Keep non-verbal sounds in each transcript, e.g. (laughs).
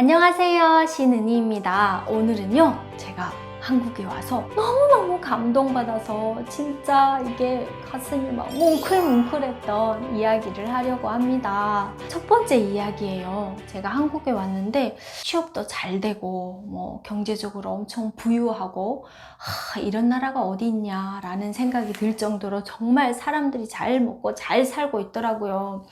안녕하세요. 신은희입니다. 오늘은요, 제가 한국에 와서 너무너무 감동받아서 진짜 이게 가슴이 막 뭉클뭉클했던 이야기를 하려고 합니다. 첫 번째 이야기예요. 제가 한국에 왔는데 취업도 잘 되고 뭐 경제적으로 엄청 부유하고 하, 이런 나라가 어디 있냐라는 생각이 들 정도로 정말 사람들이 잘 먹고 잘 살고 있더라고요.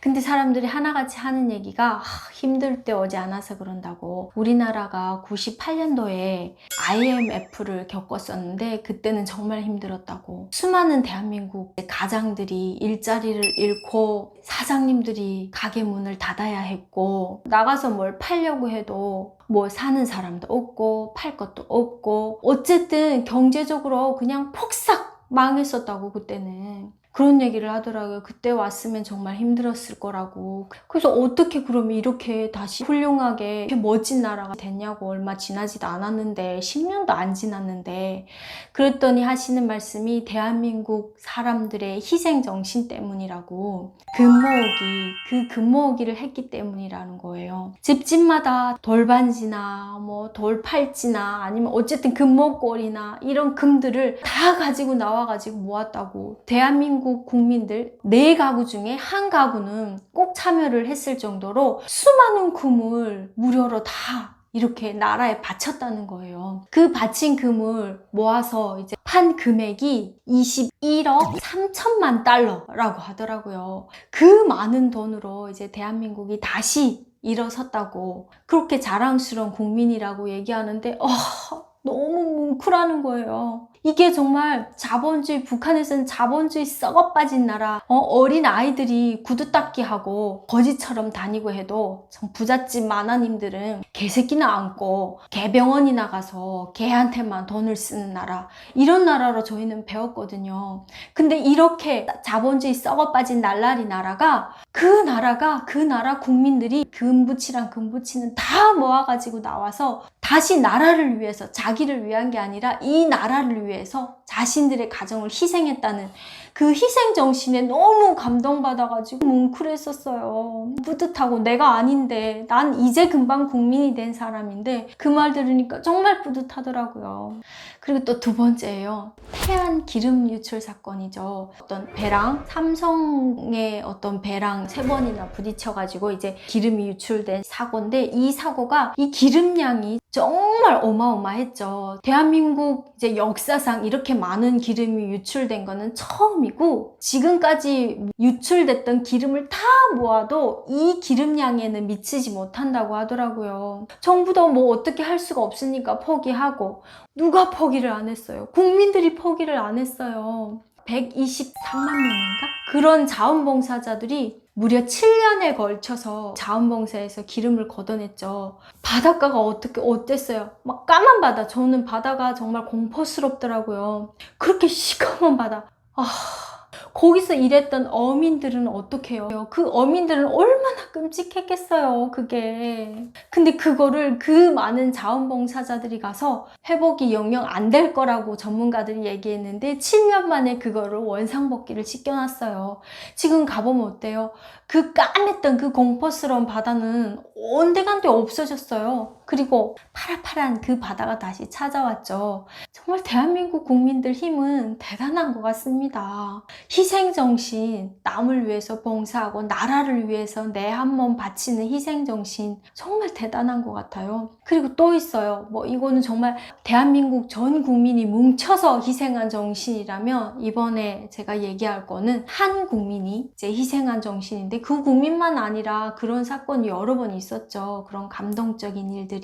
근데 사람들이 하나같이 하는 얘기가 하, 힘들 때 오지 않아서 그런다고 우리나라가 98년도에 IMF 를 겪었었는데 그때는 정말 힘들었다고. 수많은 대한민국 가장들이 일자리를 잃고 사장님들이 가게 문을 닫아야 했고 나가서 뭘 팔려고 해도 뭐 사는 사람도 없고 팔 것도 없고 어쨌든 경제적으로 그냥 폭삭 망했었다고 그때는 그런 얘기를 하더라고요. 그때 왔으면 정말 힘들었을 거라고. 그래서 어떻게 그러면 이렇게 다시 훌륭하게 이렇게 멋진 나라가 됐냐고 얼마 지나지도 않았는데 10년도 안 지났는데 그랬더니 하시는 말씀이 대한민국 사람들의 희생 정신 때문이라고 금모으기 그 금모으기를 했기 때문이라는 거예요. 집집마다 돌반지나 뭐 돌팔찌나 아니면 어쨌든 금목걸이나 이런 금들을 다 가지고 나와가지고 모았다고 대한민국 한국 국민들 네 가구 중에 한 가구는 꼭 참여를 했을 정도로 수많은 금을 무료로 다 이렇게 나라에 바쳤다는 거예요. 그 바친 금을 모아서 이제 판 금액이 21억 3천만 달러라고 하더라고요. 그 많은 돈으로 이제 대한민국이 다시 일어섰다고 그렇게 자랑스러운 국민이라고 얘기하는데 어, 너무 뭉클하는 거예요. 이게 정말 자본주의, 북한에서는 자본주의 썩어 빠진 나라, 어, 린 아이들이 구두 닦기 하고 거지처럼 다니고 해도 참 부잣집 마나님들은 개새끼나 안고 개병원이나 가서 개한테만 돈을 쓰는 나라, 이런 나라로 저희는 배웠거든요. 근데 이렇게 자본주의 썩어 빠진 날라리 나라가 그 나라가 그 나라 국민들이 금부치랑 금부치는 다 모아가지고 나와서 다시 나라를 위해서 자기를 위한 게 아니라 이 나라를 위해 서 자신들의 가정을 희생했다는 그 희생 정신에 너무 감동받아가지고 뭉클했었어요. 뿌듯하고 내가 아닌데 난 이제 금방 국민이 된 사람인데 그 말 들으니까 정말 뿌듯하더라고요. 그리고 또 두 번째예요. 태안 기름 유출 사건이죠. 어떤 배랑 삼성의 어떤 배랑 세 번이나 부딪혀가지고 이제 기름이 유출된 사고인데 이 사고가 이 기름량이 정말 어마어마했죠. 대한민국 이제 역사상 이렇게 많은 기름이 유출된 거는 처음이고 지금까지 유출됐던 기름을 다 모아도 이 기름량에는 미치지 못한다고 하더라고요. 정부도 뭐 어떻게 할 수가 없으니까 포기하고 누가 포기를 안 했어요? 국민들이 포기를 안 했어요. 123만 명인가? 그런 자원봉사자들이 무려 7년에 걸쳐서 자원봉사에서 기름을 걷어냈죠. 바닷가가 어떻게 어땠어요? 막 까만 바다. 저는 바다가 정말 공포스럽더라고요. 그렇게 시커먼 바다. 아, 거기서 일했던 어민들은 어떻게 해요? 그 어민들은 얼마나 끔찍했겠어요, 그게. 근데 그거를 그 많은 자원봉사자들이 가서 회복이 영영 안 될 거라고 전문가들이 얘기했는데 7년 만에 그거를 원상복귀를 시켜놨어요. 지금 가보면 어때요? 그 까맸던 그 공포스러운 바다는 온데간데 없어졌어요. 그리고 파란파란 그 바다가 다시 찾아왔죠. 정말 대한민국 국민들 힘은 대단한 것 같습니다. 희생정신, 남을 위해서 봉사하고 나라를 위해서 내 한 몸 바치는 희생정신 정말 대단한 것 같아요. 그리고 또 있어요. 뭐 이거는 정말 대한민국 전 국민이 뭉쳐서 희생한 정신이라면 이번에 제가 얘기할 거는 한 국민이 이제 희생한 정신인데 그 국민만 아니라 그런 사건이 여러 번 있었죠. 그런 감동적인 일들이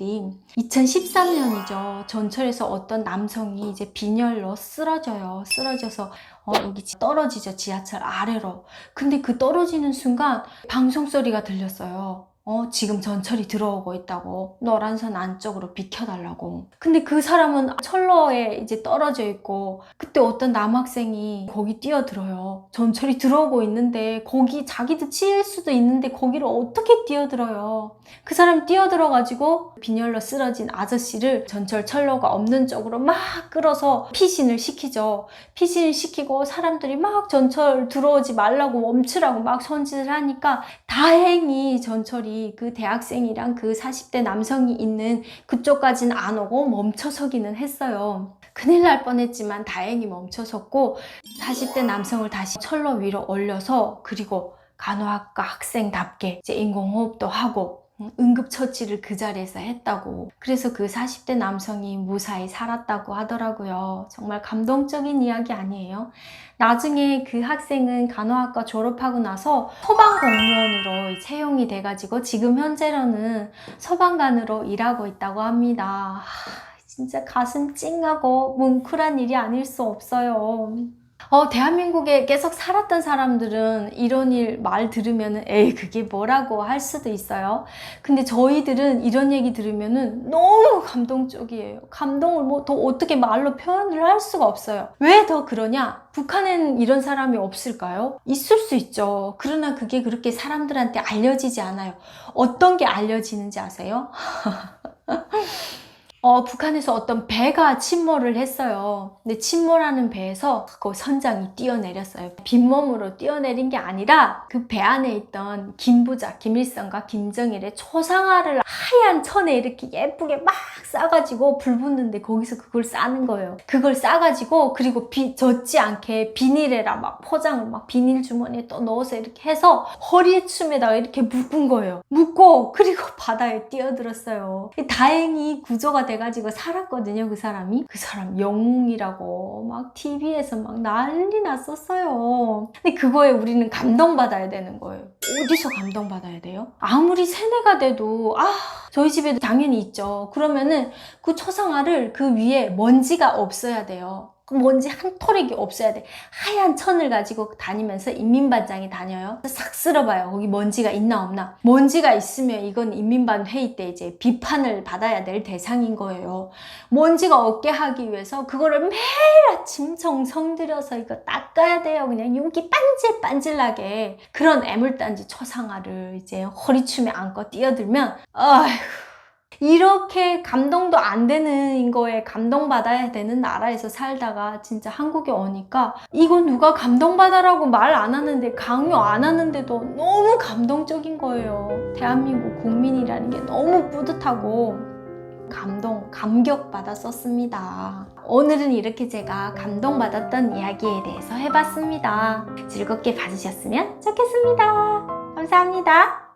2013년이죠. 전철에서 어떤 남성이 이제 빈혈로 쓰러져요. 쓰러져서 어, 여기 떨어지죠. 지하철 아래로. 근데 그 떨어지는 순간 방송 소리가 들렸어요. 어, 지금 전철이 들어오고 있다고. 노란 선 안쪽으로 비켜달라고. 근데 그 사람은 철로에 이제 떨어져 있고, 그때 어떤 남학생이 거기 뛰어들어요. 전철이 들어오고 있는데, 거기 자기도 치일 수도 있는데, 거기를 어떻게 뛰어들어요? 그 사람 뛰어들어 가지고, 빈혈로 쓰러진 아저씨를 전철 철로가 없는 쪽으로 막 끌어서 피신을 시키죠. 피신을 시키고, 사람들이 막 전철 들어오지 말라고 멈추라고 막 손짓을 하니까, 다행히 전철이 그 대학생이랑 그 40대 남성이 있는 그쪽까지는 안 오고 멈춰서기는 했어요. 큰일 날 뻔했지만 다행히 멈춰섰고 40대 남성을 다시 철로 위로 올려서 그리고 간호학과 학생답게 이제 인공호흡도 하고 음, 응급처치를 그 자리에서 했다고. 그래서 그 40대 남성이 무사히 살았다고 하더라고요. 정말 감동적인 이야기 아니에요? 나중에 그 학생은 간호학과 졸업하고 나서 소방공무원으로 채용이 돼가지고 지금 현재로는 소방관으로 일하고 있다고 합니다. 하, 진짜 가슴 찡하고 뭉클한 일이 아닐 수 없어요. 어, 대한민국에 계속 살았던 사람들은 이런 일 말 들으면은 에이 그게 뭐라고 할 수도 있어요. 근데 저희들은 이런 얘기 들으면은 너무 감동적이에요. 감동을 뭐 더 어떻게 말로 표현을 할 수가 없어요. 왜 더 그러냐? 북한엔 이런 사람이 없을까요? 있을 수 있죠. 그러나 그게 그렇게 사람들한테 알려지지 않아요. 어떤 게 알려지는지 아세요? (laughs) 어, 북한에서 어떤 배가 침몰을 했어요. 근데 침몰하는 배에서 그 선장이 뛰어내렸어요. 빈몸으로 뛰어내린 게 아니라 그 배 안에 있던 김부자, 김일성과 김정일의 초상화를 하얀 천에 이렇게 예쁘게 막 싸가지고 불 붙는데 거기서 그걸 싸는 거예요. 그걸 싸가지고 그리고 비, 젖지 않게 비닐에다 막 포장을 막 비닐 주머니에 또 넣어서 이렇게 해서 허리춤에다가 이렇게 묶은 거예요. 묶고 그리고 (laughs) 바다에 뛰어들었어요. 다행히 구조가 돼가지고 살았거든요, 그 사람이. 그 사람 영웅이라고 막 TV에서 막 난리 났었어요. 근데 그거에 우리는 감동받아야 되는 거예요. 어디서 감동받아야 돼요? 아무리 세뇌가 돼도, 아, 저희 집에도 당연히 있죠. 그러면은 그 초상화를 그 위에 먼지가 없어야 돼요. 그 먼지 한 토렉이 없어야 돼. 하얀 천을 가지고 다니면서 인민반장이 다녀요. 싹 쓸어봐요. 거기 먼지가 있나 없나. 먼지가 있으면 이건 인민반 회의 때 이제 비판을 받아야 될 대상인 거예요. 먼지가 없게 하기 위해서 그거를 매일 아침 정성 들여서 이거 닦아야 돼요. 그냥 윤기 반질반질나게. 그런 애물단지 초상화를 이제 허리춤에 안고 뛰어들면, 아휴. 이렇게 감동도 안 되는 거에 감동받아야 되는 나라에서 살다가 진짜 한국에 오니까 이거 누가 감동받아라고 말 안 하는데 강요 안 하는데도 너무 감동적인 거예요. 대한민국 국민이라는 게 너무 뿌듯하고 감동, 감격받았었습니다. 오늘은 이렇게 제가 감동받았던 이야기에 대해서 해봤습니다. 즐겁게 봐주셨으면 좋겠습니다. 감사합니다.